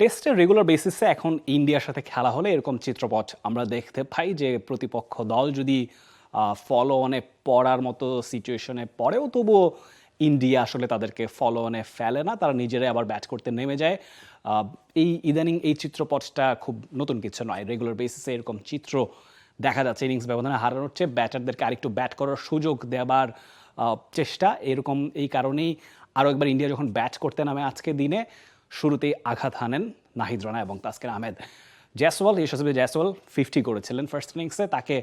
টেস্টের রেগুলার বেসিসে এখন ইন্ডিয়ার সাথে খেলা হলে এরকম চিত্রপট আমরা দেখতে পাই যে প্রতিপক্ষ দল যদি ফলো অনে পড়ার মতো সিচুয়েশনে পড়েও তবুও ইন্ডিয়া আসলে তাদেরকে ফলো অনে ফেলে না, তারা নিজেরাই আবার ব্যাট করতে নেমে যায়। এই ইদানিং এই চিত্রপটটা খুব নতুন কিছু নয়। রেগুলার বেসিসে এরকম চিত্র দেখা যাচ্ছে ইনিংস ব্যবধানে হারানোর চেয়ে ব্যাটারদেরকে আরেকটু ব্যাট করার সুযোগ দেওয়ার চেষ্টা এরকম এই কারণেই। আরও একবার ইন্ডিয়া যখন ব্যাট করতে নামে আজকে দিনে শুরুতেই আঘাত হানেন নাহিদ রানা এবং তাসকিন আহমেদ। জয়সওয়াল ইশাসবি জয়সওয়াল ফিফটি করেছিলেন ফার্স্ট ইনিংসে তাকে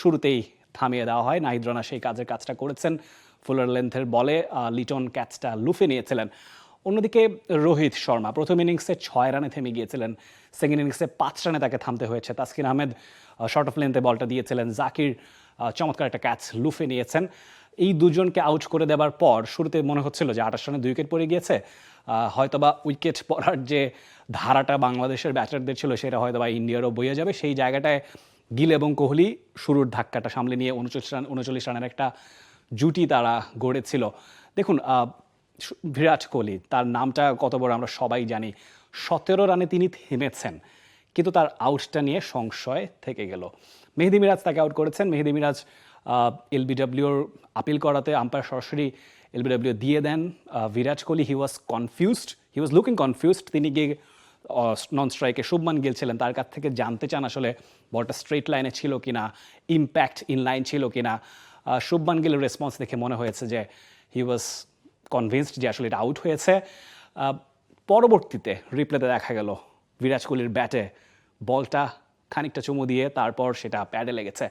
শুরুতেই থামিয়ে দেওয়া হয়। নাহিদ রানা সেই কাজের কাজটা করেছেন। ফুলার লেন্থের বলে লিটন ক্যাচটা লুফে নিয়েছিলেন। অন্যদিকে রোহিত শর্মা, প্রথম ইনিংসে ছয় রানে থেমে গিয়েছিলেন। সেকেন্ড ইনিংসে পাঁচ রানে তাকে থামতে হয়েছে। তাসকিন আহমেদ শর্ট অফ লেন্থে বলটা দিয়েছিলেন। জাকির চমৎকার একটা ক্যাচ লুফে নিয়েছেন। এই দুজনকে আউট করে দেওয়ার পর শুরুতে মনে হচ্ছিল যে আঠাশ রানে দুই উইকেট পড়ে গিয়েছে। হয়তোবা উইকেট পড়ার যে ধারাটা বাংলাদেশের ব্যাটারদের ছিল, সেটা হয়তোবা ইন্ডিয়ারও বইয়ে যাবে। সেই জায়গাটায় গিল এবং কোহলি শুরুর ধাক্কাটা সামলে নিয়ে উনচল্লিশ রান, উনচল্লিশ রানের একটা জুটি তারা গড়েছিল। দেখুন বিরাট কোহলি, তার নামটা কত বড় আমরা সবাই জানি। সতেরো রানে তিনি থেমেছেন। কিন্তু তার আউটটা নিয়ে সংশয় থেকে গেল। মেহেদি মিরাজ তাকে আউট করেছেন। মেহেদি মিরাজ এলবিডব্লিউর আপিল করাতে আম্পায়ার সরাসরি এলবিডব্লিউ দিয়ে দেন। Virat Kohli he was confused he was looking confused তিনি গিয়ে নন স্ট্রাইকে শুভমান গিল ছিলেন। তার কাছ থেকে জানতে চান আসলে বলটা স্ট্রেট লাইনে ছিল কি না ইম্প্যাক্ট ইন লাইন ছিল কি না শুভমান গিলের রেসপন্স দেখে মনে হয়েছে যে হি ওয়াজ কনভিন্সড যে আসলে এটা আউট হয়েছে। পরবর্তীতে রিপ্লেতে দেখা গেল বিরাট কোহলির ব্যাটে বলটা খানিকটা চুমু দিয়ে তারপর সেটা প্যাডে লেগেছে।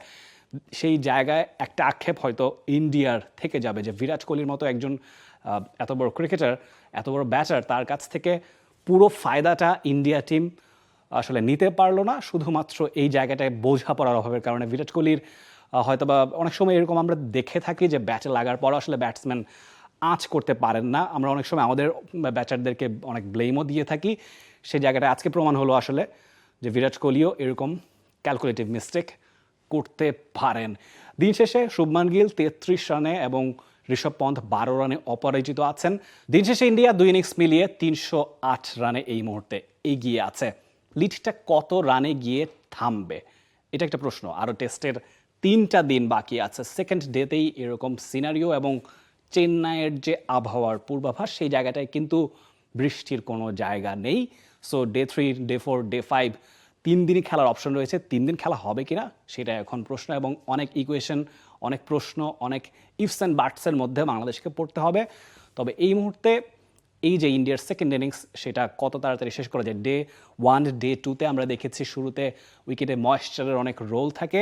সেই জায়গায় একটা আক্ষেপ হয়তো ইন্ডিয়ার থেকে যাবে যে বিরাট কোহলির মতো একজন এত বড় ক্রিকেটার এত বড় ব্যাটার তার কাছ থেকে পুরো ফায়দাটা ইন্ডিয়া টিম আসলে নিতে পারল না। শুধুমাত্র এই জায়গাটায় বোঝা পড়ার অভাবের কারণে বিরাট কোহলির হয়তো বা অনেক সময় এরকম আমরা দেখে থাকি যে ব্যাটে লাগার পর আসলে ব্যাটসম্যান আঁচ করতে পারেন না। আমরা অনেক সময় আমাদের ব্যাটারদেরকে অনেক ব্লেমও দিয়ে থাকি। সেই জায়গাটা আজকে প্রমাণ হলো আসলে যে বিরাট কোহলিও এরকম ক্যালকুলেটিভ মিস্টেক করতে পারেন। দিন শেষে শুভমান গিল তেত্রিশ রানে এবং ঋষভ পন্থ বারো রানে অপরাজিত আছেন। দিন শেষে ইন্ডিয়া দুই ইনিংস মিলিয়ে তিনশো আট রানে এই মুহূর্তে এগিয়ে আছে। লিডটা কত রানে গিয়ে থামবে? এটা একটা প্রশ্ন। আরও টেস্টের তিনটা দিন বাকি আছে। সেকেন্ড ডেতেই এরকম সিনারিও এবং চেন্নাইয়ের যে আবহাওয়ার পূর্বাভাস, সেই জায়গাটায় কিন্তু বৃষ্টির কোনো জায়গা নেই। So day three day four day five তিন দিনই খেলার অপশন রয়েছে। তিন দিন খেলা হবে কিনা সেটা এখন প্রশ্ন এবং অনেক ইকুয়েশন অনেক প্রশ্ন, অনেক ইফস অ্যান্ড বার্টসের মধ্যে বাংলাদেশকে পড়তে হবে। তবে এই মুহূর্তে এই যে ইন্ডিয়ার সেকেন্ড ইনিংস সেটা কত তাড়াতাড়ি শেষ করা যায়? ডে ওয়ান ডে টুতে আমরা দেখেছি শুরুতে উইকেটে ময়েশ্চারের অনেক রোল থাকে।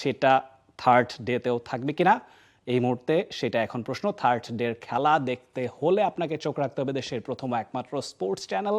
সেটা থার্ড ডেতেও থাকবে কিনা এই মুহূর্তে সেটা এখন প্রশ্ন। থার্ড ডের খেলা দেখতে হলে আপনাকে চোখ রাখতে হবে দেশের প্রথম একমাত্র sports channel